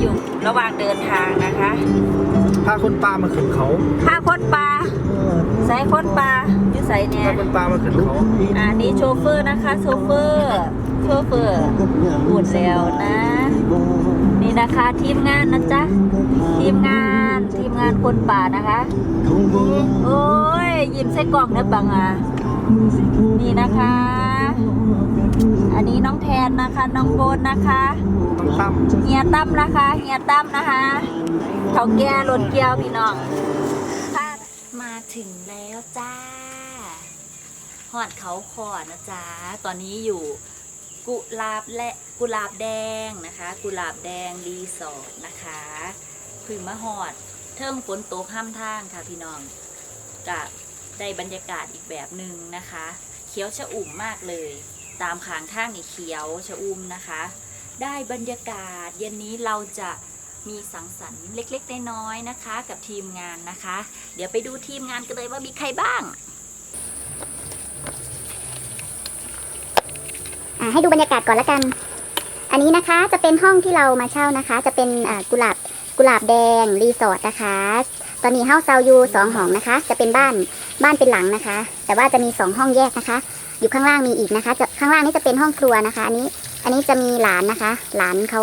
อยู่ระหว่างเดินทางนะคะพาคนปลามาขึ้นเขาพาคนปลาใส่คนปลาอยู่ใส่เนี่ยพาคนปลามาขึ้นเขาอ่านี่โชเฟอร์นะคะ โชเฟอร์โชเฟอร์พูดแล้วนะ นี่นะคะทีมงานนะจ๊ะทีมงานทีมงานคนป่านะคะโอ้ยยิ้มใส่กล่องนะบังอะนี่นะคะ อันนี้น้องแทนนะคะ น้องโบนนะคะต้องตั้มเฮียตั้มนะคะเฮียตั้มนะคะเขาแก่รถเกียวพี่น้องมาถึงแล้วจ้าหอดเขาขอนะจ๊ะตอนนี้อยู่กุหลาบและกุหลาบแดงนะคะ กุหลาบแดงรีสอร์ทนะคะพึ่งมาหอดเทิงฝนตกห้ามทางค่ะพี่น้องกะได้บรรยากาศอีกแบบหนึ่งนะคะ เขียวชะอุ่มมากเลย ตามขางทางนี่เขียวชะอุ่มนะคะ ได้บรรยากาศเย็นนี้เราจะมีสังสรรค์เล็กๆน้อยๆนะคะ กับทีมงานนะคะ เดี๋ยวไปดูทีมงานกันเลยว่ามีใครบ้างอ่าให้ดูบรรยากาศก่อนละกัน อันนี้นะคะจะเป็นห้องที่เรามาเช่านะคะ จะเป็นกุหลาบกุหลาบแดงรีสอร์ทนะคะ ตอนนี้เฮาเซาอยู่สองห้องนะคะ จะเป็นบ้านบ้านเป็นหลังนะคะ แต่ว่าจะมีสองห้องแยกนะคะ อยู่ข้างล่างมีอีกนะคะจะข้างล่างนี่จะเป็นห้องครัวนะคะ อันนี้ อันนี้จะมีหลานนะคะ หลานเขา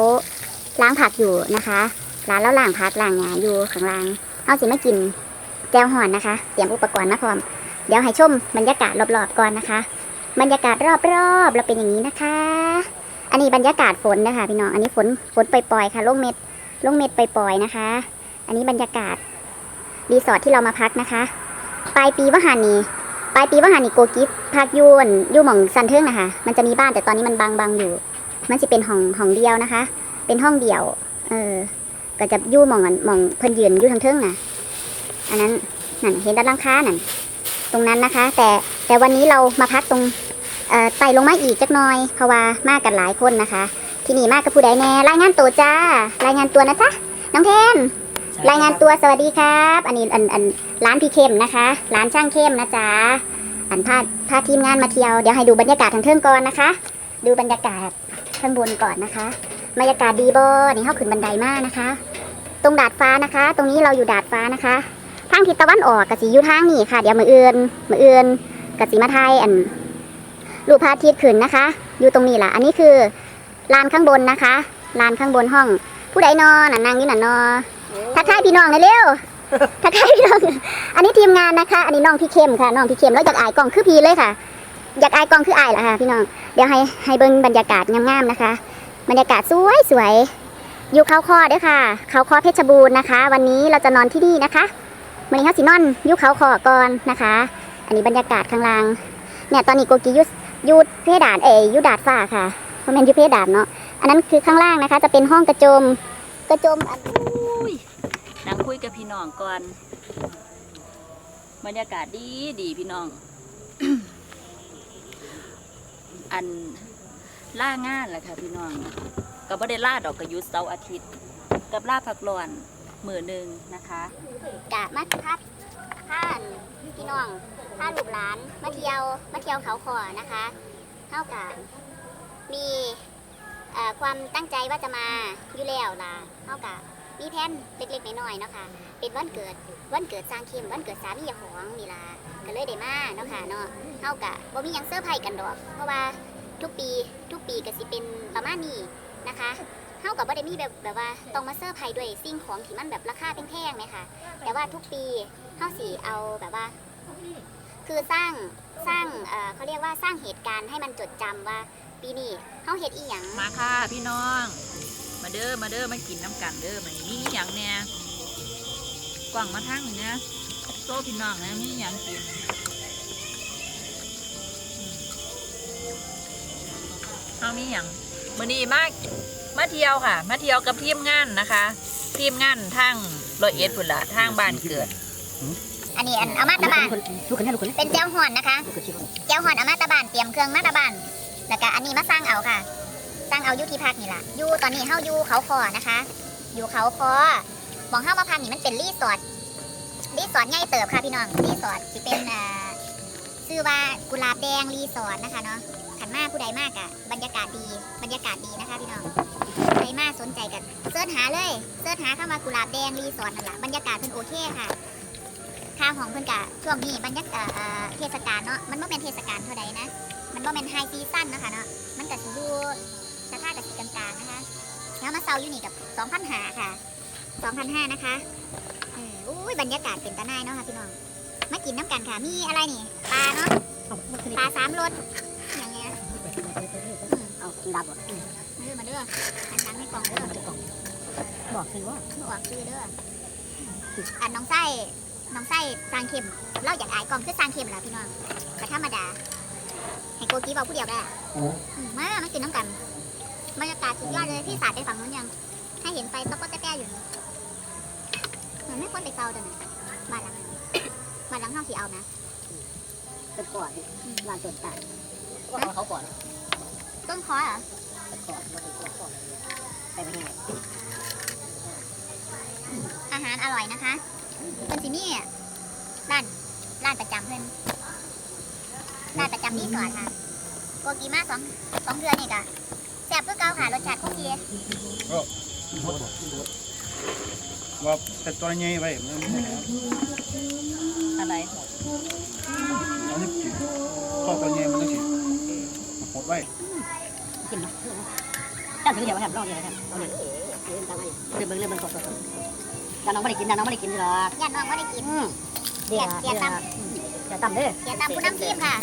ล้างผักอยู่นะคะหลานแล้วล้างผักล้างงานอยู่ข้างล่างเฮาสิไมากินแจวห่อนนะคะ เตรียมอุปกรณ์มาพร้อม เดี๋ยวให้ชมบรรยากาศรอบๆก่อนนะคะ บรรยากาศรอบๆเราเป็นอย่างนี้นะคะ อันนี้บรรยากาศฝนนะคะพี่น้อง อันนี้ฝนฝนปล่อยๆค่ะลงเม็ดลงเม็ดปล่อยๆนะคะ อันนี้บรรยากาศรีสอร์ทที่เรามาพักนะคะ ปลายปีวหันนี้ ปลายปีว่าหันนี้โกกิฟพักยูนยูหม่องซันเทิงนะคะมันจะมีบ้านแต่ตอนนี้มันบางๆอยู่ มันจะเป็นห้องห้องเดียวนะคะ เป็นห้องเดียว เออ ก็จะยู่หม่องหม่องเพิ่นยืนยู่ทางเทิงน่ะอันนั้นนั่นเห็นด้านล่างค้านั่นตรงนั้นนะคะ แต่แต่วันนี้เรามาพักตรงเออไต่ลงมาอีกจักหน่อย เพราะว่ามากกันหลายคนนะคะ ที่นี่มากับผู้ใดแน่รายงานตัวจ้ารายงานตัวนะจ๊ะน้องเทน รายงานตัวสวัสดีครับ อันนี้อันอันร้านพี่เข้มนะคะ ร้านช่างเข้มนะจ๊ะอันพาพาทีมงานมาเที่ยวเดี๋ยวให้ดูบรรยากาศทางเทิงก่อนนะคะ ดูบรรยากาศข้างบนก่อนนะคะบรรยากาศดีบอนี่เข้าขึ้นบันไดมากนะคะ ตรงดาดฟ้านะคะ ตรงนี้เราอยู่ดาดฟ้านะคะทางทิศตะวันออกกะสียูทางนี้ค่ะ เดี๋ยวมืออื่นมืออื่นกะสีมาไทยอันรูปพระอาทิตย์ขึ้นนะคะ อยู่ตรงนี้แหละอันนี้คือลานข้างบนนะคะลานข้างบนห้อง ผู้ใดนอนนั่งอยู่น่ะนอ ทักทายพี่น้องหน่อยเร็วทักทายพี่น้อง อันนี้ทีมงานนะคะ อันนี้น้องพี่เข้มค่ะ น้องพี่เข้มแล้วอยากอายกล้องคือพี่เลยค่ะ อยากอายกล้องคืออายละค่ะพี่น้อง เดี๋ยวให้ให้เบิ่งบรรยากาศงามๆนะคะ บรรยากาศสวยสวยอยู่เขาคอเด้วยค่ะ เขาคอเพชรบูรณ์นะคะ วันนี้เราจะนอนที่นี่นะคะวันนี้เขาสินอนอยู่เขาคอก่อนนะคะ อันนี้บรรยากาศข้างล่าง เนี่ยตอนนี้โกกิยุยูเพดานเอยอยูดาดฟ้าค่ะเพราะมันยูเพดานเนาะ อันนั้นคือข้างล่างนะคะ จะเป็นห้องกระโจมกระโจมอัน นั่งคุยกับพี่น้องก่อน บรรยากาศดีดีพี่น้อง อันล่างานแหละค่ะพี่น้องก็บ่ได้ล่าดอกกระยุทธ์เสาร์อาทิตย์ กับล่าผักร้อนมือหนึ่งนะคะกะมาพัดผ้านพี่น้องผ้าลูกหลานมาเที่ยวมาเที่ยวเขาคอนะคะเท่ากับมีความตั้งใจว่าจะมาอยู่แล้วล่ะเท่ากับ มีแผนเล็กๆน้อยๆเนาะค่ะเป็นวันเกิดวันเกิดสร้างเข้มวันเกิดสามีเจ้าของนี่ล่ะก็เลยได้มาเนาะค่ะเนาะเท่ากับบ่มีหยังเซอร์ไพรส์กันดอก เพราะว่าทุกปีทุกปีก็สิเป็นประมาณนี้นะคะเท่ากับว่าได้มีแบบแบบว่าต้องมาเซอร์ไพรส์ด้วยสิ่งของที่มันแบบราคาแพงๆไหมคะแต่ว่าทุกปีเท่าสีเอาแบบว่า คือสร้างสร้างเอ่อเขาเรียกว่าสร้างเหตุการณ์ให้มันจดจำว่าปีนี้เฮาเฮ็ดอีหยังมาค่ะพี่น้อง เด้อมาเด้อมากินน้ำกันเด้อมันมีอย่างเนี่ยกว่างมาทางนี่นะโซ่พี่น้องนะมีอย่างกินเอามีอย่างมื้อนี้มากมาเที่ยวค่ะ มาเที่ยวกับทีมงานนะคะทีมงานทางร้อยเอ็ดพุ่นละทางบ้านเกิด อันนี้อันเอามาตะบานเป็นเจ้าห่อนนะคะเจ้าห่อนเอามาตะบานเตรียมเครื่องมาตะบานแล้วก็อันนี้มาสร้างเอาค่ะ สร้างเอาอยู่ที่พักนี่ล่ะอยู่ตอนนี้เฮาอยู่เขาคอนะคะ อยู่เขาคอมองเฮามาพักนี่มันเป็นรีสอร์ทรีสอร์ทใหญ่เติบค่ะพี่น้องรีสอร์ทที่เป็นอ่อชื่อว่ากุหลาบแดงรีสอร์ทนะคะเนาะขันมากผู้ใดมากอะบรรยากาศดี บรรยากาศดีนะคะพี่น้องใครมากสนใจกันเสิร์ชหาเลยเสิร์ชหาเข้ามากุหลาบแดงรีสอร์ทนั่นแหละบรรยากาศเพิ่นโอเคค่ะค่าของเพิ่นกะช่วงนี้บรรยากาศเทศกาลเนาะมันบ่เป็นเทศกาลเท่าใดนะ มันบ่เป็นไฮซีซั่นนะคะเนาะมันก็สิอยู่ ราคาก็สิกลางๆนะคะแล้วมาเซาอยู่นี่กับ2,500ค่ะ2,500นะคะเอออุ้ยบรรยากาศเป็นตาหนายเนาะค่ะพี่น้อง มากินน้ำกันค่ะ มีอะไรนี่ ปลาเนาะ ปลาสามรสอย่างเงี้ยเอาดับบ่มาเด้อมาเด้ออันนั้นในกล่องเด้อบอกคือว่าบอกซื้อเด้อ อันน้องไส้ น้องไส้สร้างเข็มเราอยากอายกล่องคือสร้างเข็มแหละพี่น้องแต่ธรรมดาให้โกกี้บอกผู้เดียวได้อืมมามากินน้ำกัน บรรยากาศสุดยอดเลยพี่สาดไปฝั่งนู้นยัง ให้เห็นไฟต๊อกๆแต้ๆอยู่เหมือนไม่ควรไปเซาแต่ไหนบ้านหลังนั้นบ้านหลังห้องสีเอานะเป็นก่อนลานต้นตาลว่าเขาก่อน ต้นคอเหรอก่อนว่าเป็นก่อนไปไม่ง่ายอาหารอร่อยนะคะเพิ่นสินี่ร้านร้านประจำเพิ่นร้านประจำนี่สวนค่ะโกกีมาสองสองเดือนนี่กะ แซ่บเพื่อเก่าค่ะรสชาติคงดีว่าแต่ตัวใหญ่ไว้มันไม่ได้อะไรเอานี่กินตัวตัวใหญ่มันต้องกินหดไว้กินนะตั้งถึงเดี๋ยวครับรอบเดียวครับเอาเนี่ยเรื่องตามมาเรื่องเบิ่งเรื่องเบิ่งสดสดแต่น้องไม่ได้กินนะน้องไม่ได้กินหรอกยันน้องว่าได้กินเดี๋ยวเดี๋ยวเดี๋ยวตำเด้อเสียตามผู้น้ำทีมค่ะ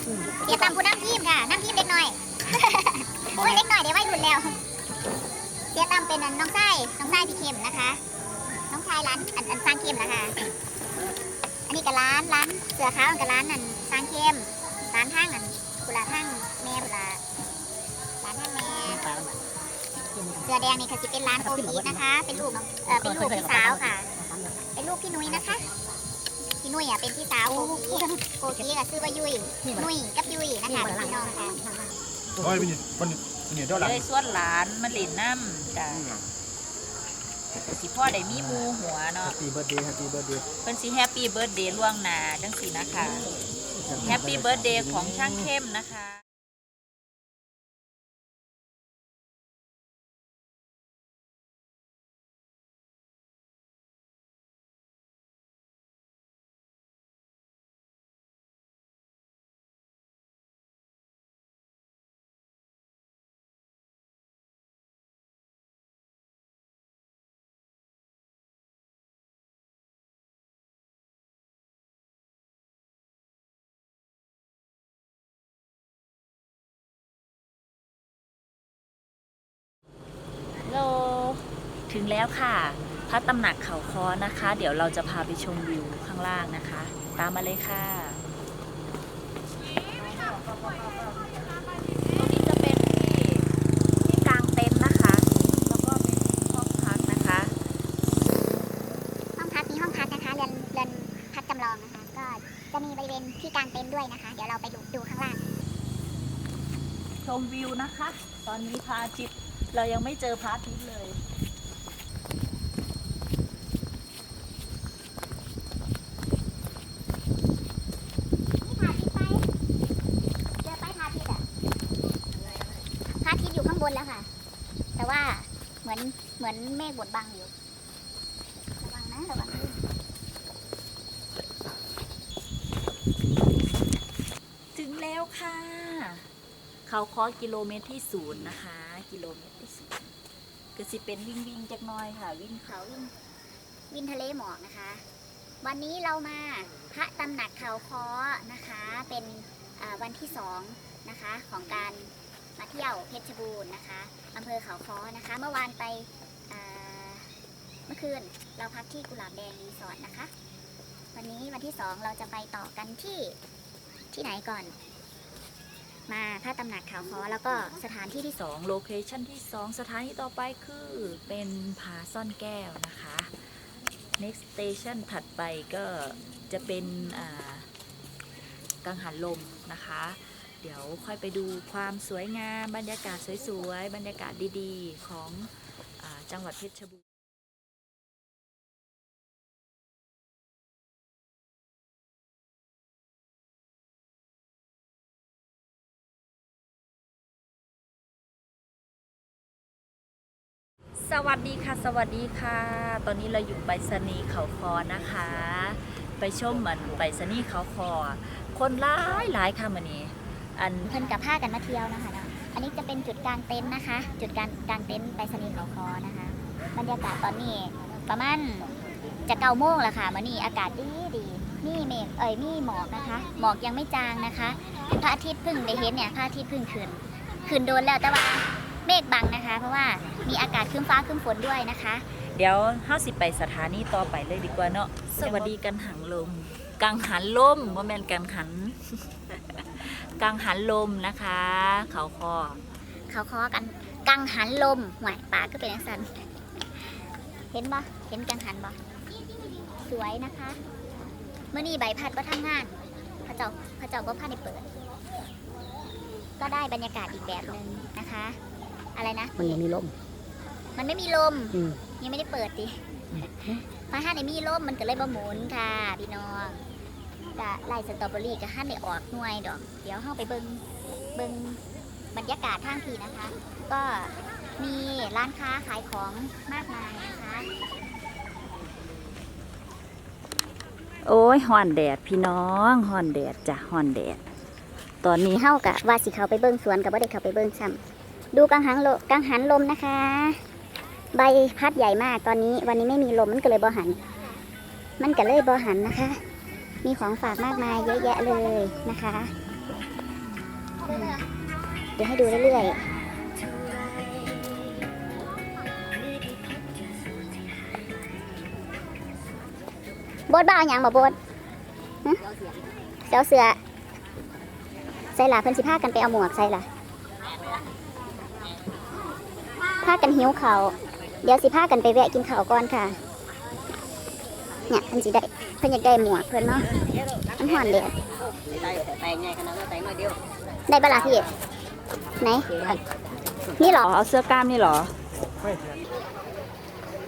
เสียตามผู้น้ำทีมค่ะ แล้วเสียตามเป็นน้องไส้น้องไส้พี่เข็มนะคะ น้องชายร้านอันอันสร้างเข็มนะคะ อันนี้ก็ร้านร้านเสือขาวกับร้านนั่นสร้างเข้มร้านทั้งนั่นกุหลาบทั้งแม่กุหลาบร้านทั้งแม่เสือแดงนี่คือสิเป็นร้านโอพีนะคะ เป็นลูกน้องเออเป็นลูกพี่สาวค่ะ เป็นลูกพี่นุ้ยนะคะพี่นุ้ยอะเป็นพี่สาวโกกีโกกีกับซื้อว่ายุ้ยนุ้ยกับยุ้ยนะคะเป็นพี่น้องค่ะโอ้ย เป็นนี่เป็นนี่เป็นนี่เท่าไหร่เลยส่วนหลานมาเล่นน้ำจ้ะสิพ่อได้มีหมูหัวเนาะ ปีเบิร์ดเดย์แฮปปี้เบิร์ดเดย์เพิ่นสิแฮปปี้เบิร์ดเดย์ล่วงหน้าจังสินะคะ แฮปปี้เบิร์ดเดย์ของช่างเข้มนะคะ แล้วค่ะพระตำหนักเขาคอนะคะ เดี๋ยวเราจะพาไปชมวิวข้างล่างนะคะ ตามมาเลยค่ะตรงนี้จะเป็นที่ที่กลางเต็นท์นะคะแล้วก็เป็นห้องพักนะคะห้องพักมีห้องพักนะคะเรือนเรือนพักจำลองนะคะก็จะมีบริเวณที่กางเต็นท์ด้วยนะคะ เดี๋ยวเราไปดูดูข้างล่าง ชมวิวนะคะ ตอนนี้พระอาทิตย์เรายังไม่เจอพระอาทิตย์เลย นี่พาทิตย์ไปเจอไปพาทิตย์อะพาทิตย์อยู่ข้างบนแล้วค่ะ แต่ว่า เหมือนเมฆบดบังอยู่ ระวังนะระวังลื่นถึงแล้วค่ะ เขาคอกิโลเมตรที่ศูนย์นะคะ กิโลเมตรที่ศูนย์ก็สิเป็นวิ่งวิ่งจักน้อยค่ะ วิ่งเขาวิ่งวินทะเลหมอกนะคะ วันนี้เรามาพระตำหนักเขาค้อนะคะ เป็นวันที่สองนะคะของการ มาเที่ยวเพชรบูรณ์นะคะอำเภอเขาค้อนะคะ เมื่อวานไปเมื่อคืนเราพักที่กุหลาบแดงรีสอร์ทนะคะ วันนี้วันที่สองเราจะไปต่อกันที่ที่ไหนก่อน มาพระตำหนักเขาค้อแล้วก็สถานที่ที่สองโลเคชั่นที่สองสถานที่ต่อไปคือเป็นผาซ่อนแก้วนะคะ next station ถัดไปก็จะเป็นกังหันลมนะคะ เดี๋ยวค่อยไปดูความสวยงามบรรยากาศสวยๆ บรรยากาศดีๆ ของอจังหวัดเพชรบูรณ์สวัสดีค่ะ สวัสดีค่ะ ตอนนี้เราอยู่ไปรษณีเขาคอนะคะ ไปชมเหมือนไปรษณีเขาคอ คนหลายหลายค่ะมันนี้ อันเพิ่นกับผ้ากันมาเที่ยวนะคะเนาะอันนี้จะเป็นจุดกลางเต็นท์นะคะ จุดกลางกลางเต็นท์ไปสนีเขาคอนะคะ บรรยากาศตอนนี้ประมาณจะเก้าโมงแล้วค่ะมื่อนี้อากาศดีดีนี่เมฆเอ้ยมีหมอกนะคะ หมอกยังไม่จางนะคะพระอาทิตย์พิ่งได้เห็นเนี่ยพระอาทิตย์พิ่งขึ้นขึ้นโดนแล้วแต่ว่าเมฆบังนะคะ เพราะว่ามีอากาศครึ้มฟ้าครึ้มฝนด้วยนะคะ เดี๋ยวเฮาสิบไปสถานีต่อไปเลยดีกว่าเนาะสวัสดีกันหังลมกังหันลมว่าแมนกังหัน กังหันลมนะคะ เขาคอเขาคอกันกังหันลมหวยปากก็เป็นอย่างสันเห็นบ่เห็นกังหันบ่สวยนะคะเมื่อนี้ใบพัดว่าทำงาน พระเจ้าพระเจ้าก็พัดในเปิด ก็ได้บรรยากาศอีกแบบหนึ่งนะคะ อะไรนะมันยังมีลม มันไม่มีลมอืมยังไม่ได้เปิดดิเพราะถ้าในมีลมมันก็เลยบ่หมุนค่ะพี่น้อง กะไล่สตรอเบอรี่กับห้าในออกหน่วยดอก เดี๋ยวเข้าไปเบิงเบิงบรรยากาศทางทีนะคะ ก็มีร้านค้าขายของมากมายนะคะ โอ้ยห่อนแดดพี่น้องห่อนแดดจ้ะห่อนแดด ตอนนี้มีเฮากะว่าสิเขาไปเบิ้งสวนกับว่าได้เขาไปเบิ้งซ้ำดูกังหันลมกังหันลมนะคะ ใบพัดใหญ่มากตอนนี้วันนี้ไม่มีลมมันก็เลยบ่หัน มันก็เลยบ่หันนะคะ มีของฝากมากมายเยอะแยะเลยนะคะ เดี๋ยวให้ดูเรื่อยๆโบดบ้าอาหยังบ่โบดเสือเสือ ใส่หล่ะเพิ่นสิพากันไปเอาหมวกใส่หล่ะพากันหิวเขาเดี๋ยวสิพากันไปแวะกินข้าวก่อนค่ะ เนี่ยเพิ่นสิได้ พิ่นอยากได้หมวกเพิ่นเนาะมันห่อนเดียวใส่ใส่ไงขนาดนั้นใส่มาเดียวได้ปะล่ะพี่ไหนนี่เหรออ๋อเอาเสื้อกล้ามนี่เหรอ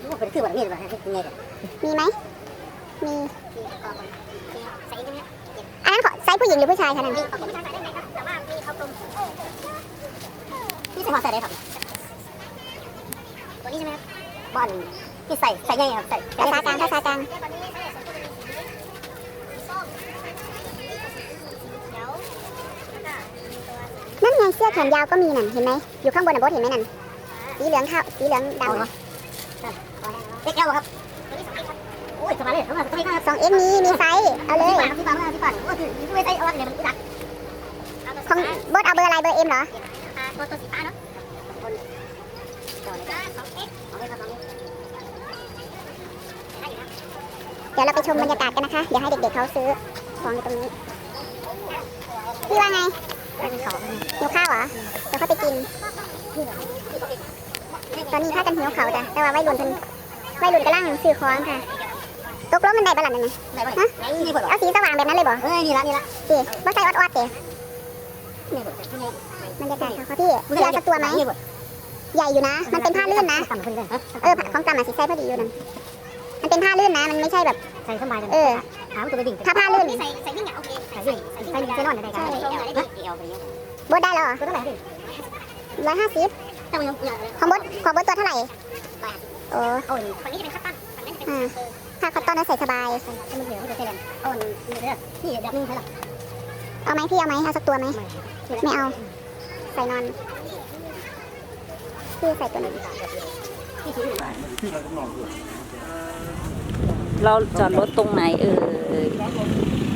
มันเป็นคือแบบนี้หรือเปล่าที่ไงมีไหมมีอันนั้นขอไซส์ผู้หญิงหรือผู้ชายคะนั่นนี่ใส่หัวใส่ได้ครับตัวนี้ใช่ไหมครับบอลที่ใส่ใส่ไงครับใส่ภาษากลางภาษากลาง นั่นไงเสื้อแขนยาวก็มีนั่นเห็นไหมอยู่ข้างบนน่ะโบดเห็นไหมนั่นสีเหลืองขาวสีเหลืองดำเอ็กเอลครับโอ้ยสบายเลยสบายตัวนี้ก็สองเอ็กมีมีไซส์เอาเลยที่ป่านที่ป่านที่ป่านโอ้ยที่ไม่ใส่เอาอะไรเนี่ยมันดักของโบดเอาเบอร์อะไรเบอร์เอ็มเหรอตัวตัวสีฟ้าเนาะสองเอ็กสองเอ็กสองเอ็กครับสองเอ็กเดี๋ยวเราไปชมบรรยากาศกันนะคะ เดี๋ยวให้เด็กๆเขาซื้อของอยู่ตรงนี้พี่ว่าไง หิวข้าวเหรอเดี๋ยวเขาไปกิน ตอนนี้พากันหิวเขาวจ้ะแต่ว่าวัยรุ่นเพิ่นวัยรุ่นกำลังซื้อของค่ะ ตกลงมันได้บาลานซ์นั่นไงไหนบ้างนี่เปิดเอาสีสว่างแบบนั้นเลยบ่เฮ้ยนี่ละนี่ละดิว่าใส่ออดๆเดนี่เปิดนี่บรรยากาศเขาเขาพี่พี่เอาสักตัวไหมนี่เปิดใหญ่อยู่นะ มันเป็นผ้าลื่นนะต่ำขึ้นเลยฮะเออของจำอะสิใส่พอดีอยู่นั่นมันเป็นผ้าลื่นนะ มันไม่ใช่แบบใส่สบายเลยเออถามตัวไปดิ่งถ้าผ้าลื่นใส่ใส่ยิ่งอะโอเค เอวไปเยอะบดได้เหรอตัวเท่าไหร่ดิร้อยห้าสิบของบดของบดตัวเท่าไหร่โอ้โอ้ยคนนี้จะเป็นคัตตันอันนั้นเป็นถ้าคอตตอนน่ะใส่สบายมันเอเขาจะใส่กันโอ้ยนี่เนี่ยนี่แบบนึงใช่หรอเอาไหมพี่เอาไหมเอาสักตัวไหมไม่เอา ใส่นอนพี่ใส่ตัวหนึ่ง เราจอดรถตรงไหนเอ่ย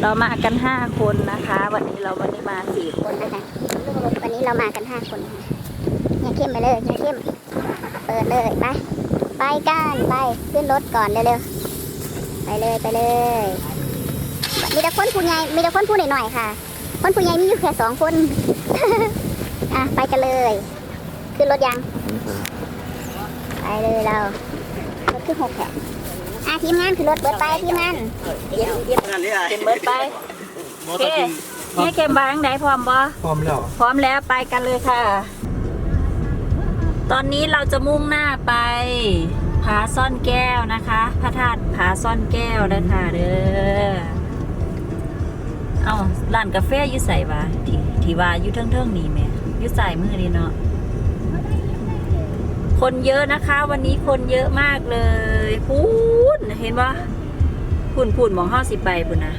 เรามากันห้าคนนะคะ วันนี้เราไม่ได้มาสี่คนนะคะวันนี้เรามากันห้าคนเนี่ยเข้มไปเลยเนี่ยเข้มเปิดเลยไปไปกันไปขึ้นรถก่อนเร็วๆไปเลยไปเลย มีแต่คนผู้ใหญ่มีแต่คนผู้หน่อยๆค่ะ คนผู้ใหญ่มีอยู่แค่สองคนอะไปกันเลย ขึ้นรถยัง ไปเลยเรารถขึ้นหกแผง อะทีมงานขึ้นรถเบิดไปทีมงานงานนี้ไอ้เต็มเบิดไปหมอตะกินนี่เข็มบางไหนพร้อมบ่พร้อมแล้ว พร้อมแล้วไปกันเลยค่ะ ตอนนี้เราจะมุ่งหน้าไปผาซ่อนแก้วนะคะ พระธาตุผาซ่อนแก้วนะคะเด้อเอาร้านกาแฟอยู่ใส่วะที่ที่ว่าอยู่เทิงๆนี่แหม่อยู่ใส่มือดีเนาะ คนเยอะนะคะ วันนี้คนเยอะมากเลยพูนเห็นปะพูนพูนมองห้าสิไปพูนนะ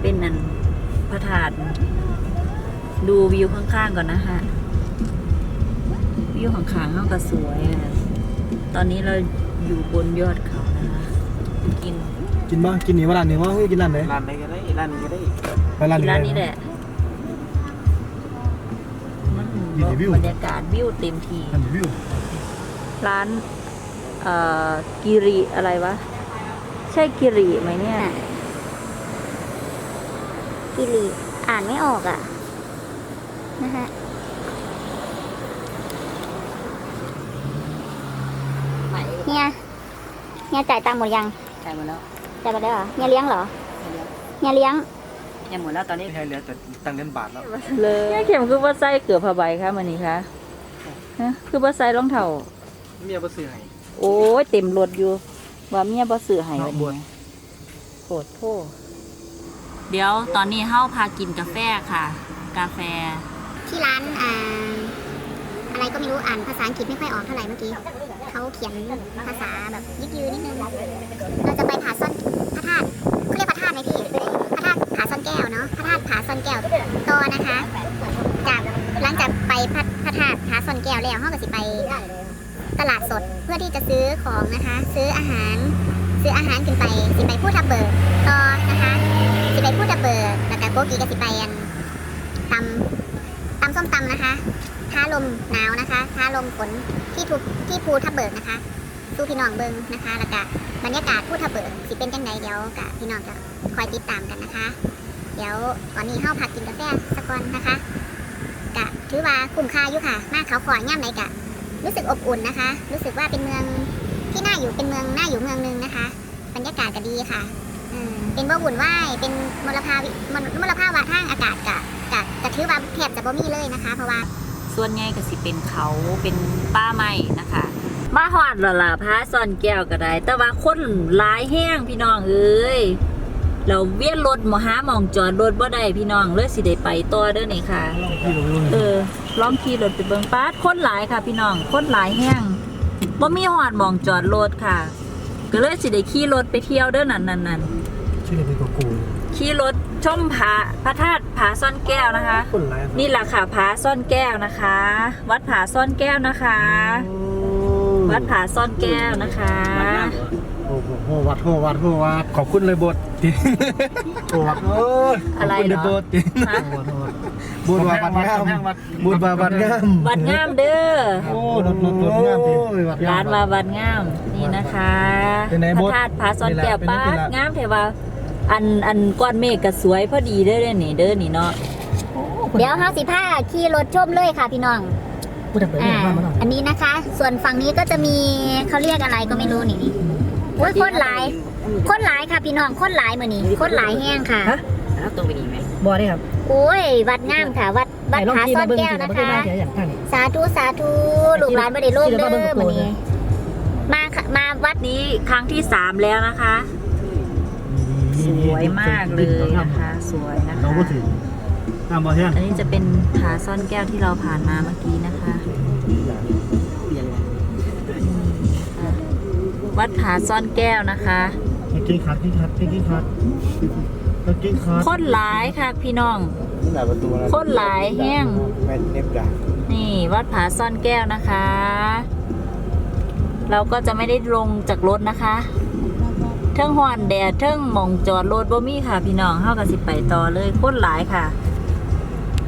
เป็นนั่นพระธาตุดูวิวข้างๆก่อนนะฮะวิวข้างๆเขาก็สวยอะตอนนี้เราอยู่บนยอดเขานะคะกินกินบ้างกินนี่ว่าร้านนี้ว่าเฮ้ยกินร้านไหนร้านไหนก็ได้ร้านนี้ก็ได้ไปร้านกินนี้ร้านนี้แหละ มันบรรยากาศวิวเต็มทีร้านวิวร้านเอ่อกิริอะไรวะ ใช่กิริไหมเนี่ย กิริอ่านไม่ออกอะ นะฮะไหนเฮีย เฮียจ่ายตังค์หมดยังใช่หมดแล้วจ่ายไปแล้วเหรอ เฮียเลี้ยงเหรอ เฮียเลี้ยง ยังหมดแล้วตอนนี้ไม่ใช่เหลือแต่ตังค์เงินบาทแล้วเลยเข็มคือว่าไส้เกือบผ้าใบค่ะมันนี่คะฮะคือว่าไส้รองเท้าเมียบ่ซื้อให้ โอ้ยเต็มรถอยู่ ว่าเมียบ่ซื้อให้วันบวชนี้โคตรโทษเดี๋ยวตอนนี้เฮาพากินกาแฟค่ะ กาแฟ ที่ร้านอ่าอะไรก็ไม่รู้อ่านภาษาอังกฤษไม่ค่อยออกเท่าไหร่เมื่อกี้เขาเขียนภาษาแบบยึกยือนิดนึงเราจะไปผาซ่อนพระธาตุ แล้วห้องก็สิไปตลาดสดเพื่อที่จะซื้อของนะคะ ซื้ออาหาร ซื้ออาหารขึ้นไปสิไปพูดทับเบิกต่อนะคะ สิไปพูดทับเบิกแล้วก็โกกีก็สิไปอันตำตำส้มตำนะคะท้าลมหนาวนะคะท้าลมฝนที่ทุที่ภูทับเบิกนะคะสู้พี่น้องเบิงนะคะ แล้วก็บรรยากาศพูดทับเบิกสิเป็นจังไดเดี๋ยวกับพี่น้องจะคอยติดตามกันนะคะ เดี๋ยวตอนนี้เข้าพักกินกาแฟสักก่อนนะคะ ถือว่าคุ้มค่าอยู่ค่ะ มาเขาขอย่ำไหนกะ รู้สึกอบอุ่นนะคะ รู้สึกว่าเป็นเมืองที่น่าอยู่เป็นเมืองน่าอยู่เมืองหนึงนะคะ บรรยากาศก็ดีค่ะอืมเป็นบ่วุ่นวายเป็นมลภาวะมลมลภาวะทางอากาศกะกะกะถือว่าแทบจะบ่มีเลยนะคะ เพราะว่าส่วนใหญ่ก็สิเป็นเขาเป็นป้าไม้นะคะ มาหอดและล่ะพาซ่อนแก้วก็ได้ แต่ว่าคนหลายแห้งพี่น้องเอ้ย เราเวียนรถหมหาหมองจอดรถบ่ได้พี่น้องเลยสิได้ไปต่อเด้อนี่ค่ะพี่เราอยู่เออลองขี่รถไปเบิ่งป้าดคนหลายค่ะ พี่น้องคนหลายแห้งบ่มีหอดหมองจอดรถค่ะ ก็เลยสิได้ขี่รถไปเที่ยวเด้อนั่นนั่นนั่นชื่ออะไรเป็นกูขี่รถชมผาพระธาตุผาซ่อนแก้วนะคะ คนไรนี่แหละค่ะผาซ่อนแก้วนะคะ วัดผาซ่อนแก้วนะคะ วัดผาซ่อนแก้วนะคะ โอ้โหโหวัดโหวัดโหวัดขอบคุณเลยบทโหวัดโอ้ยอะไรขบคุณเลยเหรบอทฮะบุญวาบัดงามบุญวาบัดงามวัดงามเด้อโอ้รถรถรถงามดิวัดงามร้านมาวัดงามนี่นะคะเป็นไงพบระดธาตุผาซ่อนแก้วเป็นไงป้าเป็นดไง งามเทว่าอันอันก้อนเมฆก็สวยพอดีเด้อเด้อนี่เด้อนี่เนาะเดี๋ยวเฮาสิพาขี่รถชมเลยค่ะพี่น้อง พูดแต่เปิดอ่า มาหน่อยอันนี้นะคะ ส่วนฝั่งนี้ก็จะมีเขาเรียกอะไรก็ไม่รู้นี่นี่ โอ้ยโคตรหลายโคตรหลายค่ะพี่น้องโคตรหลายมือนี้โคตรหลายแห้งค่ะแล้วตรงไปดีไหมบ่ได้ครับโอ้ย วัดงามค่ะ วัดวัดไหนลองผาขี่ซ่อมานเบิ่งแก้วสินะมาเบิ่งคะได้เดี๋ยวอย่างนั้นนี่ สาธุสาธุลูกหลานไม่ได้โลภขี่เด้มาเบิ่งอกับตัมืวอนี้เลยมาค่ะมาวัดนี้ครั้งที่สามแล้วนะคะ สวยมากเลยนะคะ สวยนะคะ เราก็ถึงตามมาเช่นอันนี้จะเป็นผาซ่อนแก้วที่เราผ่านมาเมื่อกี้นะคะ วัดผาซ่อนแก้วนะคะกิ้งคัดกิ้งคัดกิ้งคัดกิ้งคัดคนหลายค่ะพี่น้องนี่แหละประตูคนหลายแห้งแม่เน็บดานี่วัดผาซ่อนแก้วนะคะ เราก็จะไม่ได้ลงจากรถนะคะเทิงหอนแดดเทิงหมองจอดรถบ่มีค่ะ พี่น้องเฮากับสิไปต่อเลยคนหลายค่ะ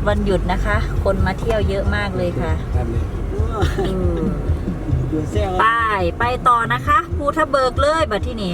วันหยุดนะคะ คนมาเที่ยวเยอะมากเลยค่ะ ป้ายไปไปต่อนะคะภูทะเบิกเลยบัดที่นี่